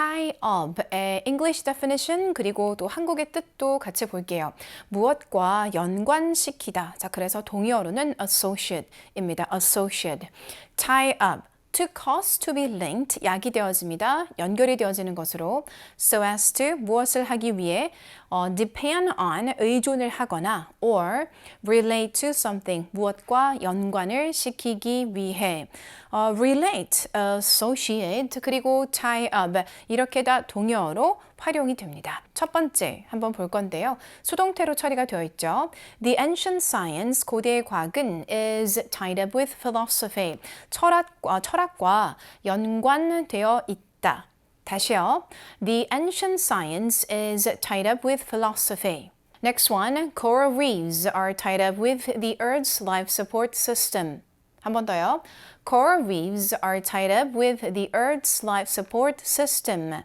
tie up의 English definition 그리고 또 한국의 뜻도 같이 볼게요. 무엇과 연관시키다. 자, 그래서 동의어로는 associate입니다. associate. tie up. to cause to be linked 약이 되어집니다. 연결이 되어지는 것으로 so as to 무엇을 하기 위해 어, depend on 의존을 하거나 or relate to something 무엇과 연관을 시키기 위해 어, relate, associate 그리고 tie up 이렇게 다 동의어로 활용이 됩니다. 첫 번째 한번 볼 건데요. 수동태로 처리가 되어 있죠. The ancient science 고대의 과학은 is tied up with philosophy. 철학과 철학과 연관되어 있다. 다시요. The ancient science is tied up with philosophy. Next one, coral reefs are tied up with the Earth's life support system. 한 번 더요. Coral reefs are tied up with the Earth's life support system.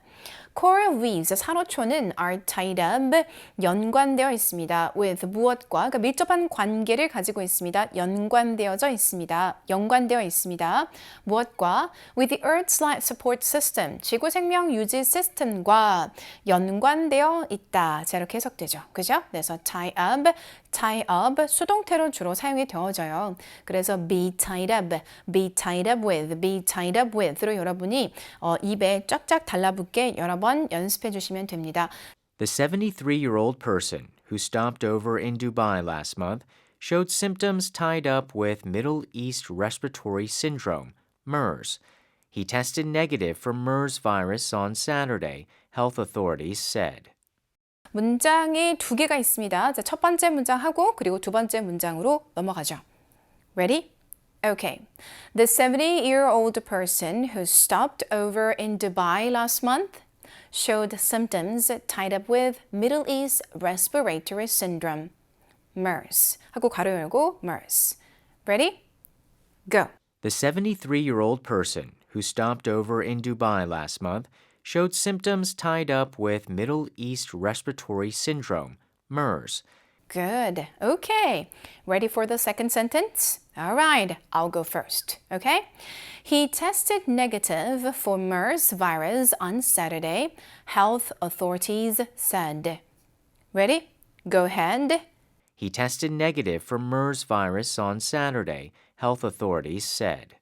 Coral reefs, 산호초는 are tied up, 연관되어 있습니다. with 무엇과 그러니까 밀접한 관계를 가지고 있습니다. 연관되어져 있습니다. 연관되어 있습니다. 무엇과 with the Earth's life support system, 지구 생명 유지 시스템과 연관되어 있다. 자 이렇게 해석되죠. 그죠? 그래서 tie up, tie up 수동태로 주로 사용이 되어져요. 그래서 be tied up, be tied up with, be tied up with로 여러분이 어, 입에 쫙쫙 달라붙게 여러 번 연습해 주시면 됩니다. The 73 year old person who stopped over in Dubai last month showed symptoms tied up with Middle East Respiratory Syndrome, MERS. He tested negative for MERS virus on Saturday, health authorities said. 문장이 두 개가 있습니다. 자, 첫 번째 문장 하고 그리고 두 번째 문장으로 넘어가죠. Ready? Okay. The 70-year-old person who stopped over in Dubai last month showed symptoms tied up with Middle East Respiratory Syndrome, MERS. 하고 가로 열고 MERS. Ready? Go. The 73 year old person who stopped over in Dubai last month showed symptoms tied up with Middle East Respiratory Syndrome, MERS. Good. Okay. Ready for the second sentence? All right. I'll go first. Okay. He tested negative for MERS virus on Saturday, health authorities said. Ready? Go ahead. He tested negative for MERS virus on Saturday, health authorities said.